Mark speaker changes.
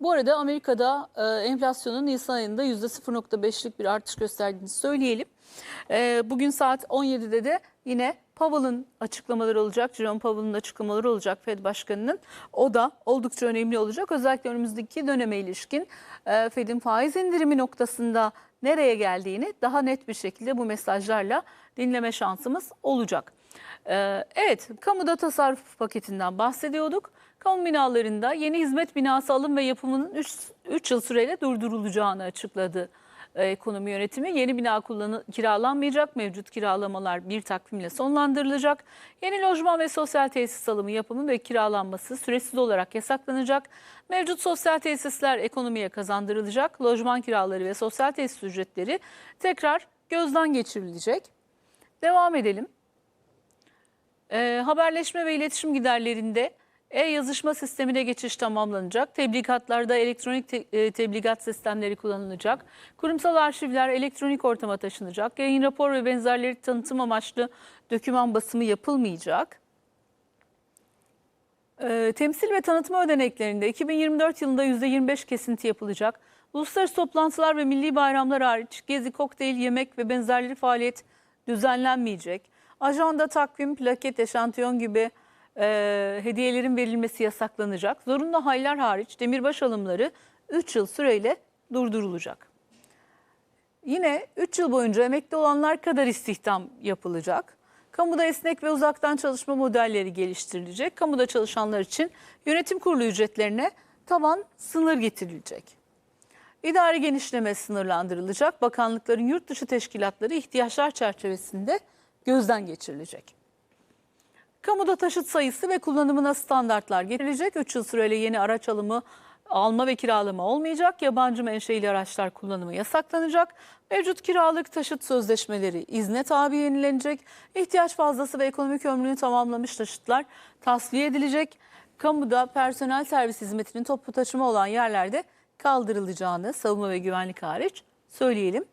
Speaker 1: Bu arada Amerika'da e, enflasyonun Nisan ayında %0.5'lik bir artış gösterdiğini söyleyelim. E, bugün saat 17'de de yine Powell'ın açıklamaları olacak. Jerome Powell'ın açıklamaları olacak Fed Başkanı'nın. O da oldukça önemli olacak. Özellikle önümüzdeki döneme ilişkin e, Fed'in faiz indirimi noktasında nereye geldiğini daha net bir şekilde bu mesajlarla dinleme şansımız olacak. E, evet, kamuda tasarruf paketinden bahsediyorduk. Kamu binalarında yeni hizmet binası alım ve yapımının 3 yıl süreyle durdurulacağını açıkladı e, ekonomi yönetimi. Yeni bina kullanı, kiralanmayacak, mevcut kiralamalar bir takvimle sonlandırılacak. Yeni lojman ve sosyal tesis alımı yapımı ve kiralanması süresiz olarak yasaklanacak. Mevcut sosyal tesisler ekonomiye kazandırılacak. Lojman kiraları ve sosyal tesis ücretleri tekrar gözden geçirilecek. Devam edelim. E, haberleşme ve iletişim giderlerinde e-yazışma sistemine geçiş tamamlanacak. Tebligatlarda elektronik te- e, tebligat sistemleri kullanılacak. Kurumsal arşivler elektronik ortama taşınacak. Yayın rapor ve benzerleri tanıtım amaçlı doküman basımı yapılmayacak. E, temsil ve tanıtma ödeneklerinde 2024 yılında %25 kesinti yapılacak. Uluslararası toplantılar ve milli bayramlar hariç gezi, kokteyl, yemek ve benzerleri faaliyet düzenlenmeyecek. Ajanda, takvim, plaket, eşantiyon gibi e, hediyelerin verilmesi yasaklanacak. Zorunlu haller hariç demirbaş alımları 3 yıl süreyle durdurulacak. Yine 3 yıl boyunca emekli olanlar kadar istihdam yapılacak. Kamuda esnek ve uzaktan çalışma modelleri geliştirilecek. Kamuda çalışanlar için yönetim kurulu ücretlerine tavan sınır getirilecek. İdari genişleme sınırlandırılacak. Bakanlıkların yurt dışı teşkilatları ihtiyaçlar çerçevesinde gözden geçirilecek. Kamuda taşıt sayısı ve kullanımına standartlar getirilecek. 3 yıl süreyle yeni araç alımı, alma ve kiralama olmayacak. Yabancı menşeili araçlar kullanımı yasaklanacak. Mevcut kiralık taşıt sözleşmeleri izne tabi yenilenecek. İhtiyaç fazlası ve ekonomik ömrünü tamamlamış taşıtlar tasfiye edilecek. Kamuda personel servis hizmetinin toplu taşıma olan yerlerde kaldırılacağını savunma ve güvenlik hariç söyleyelim.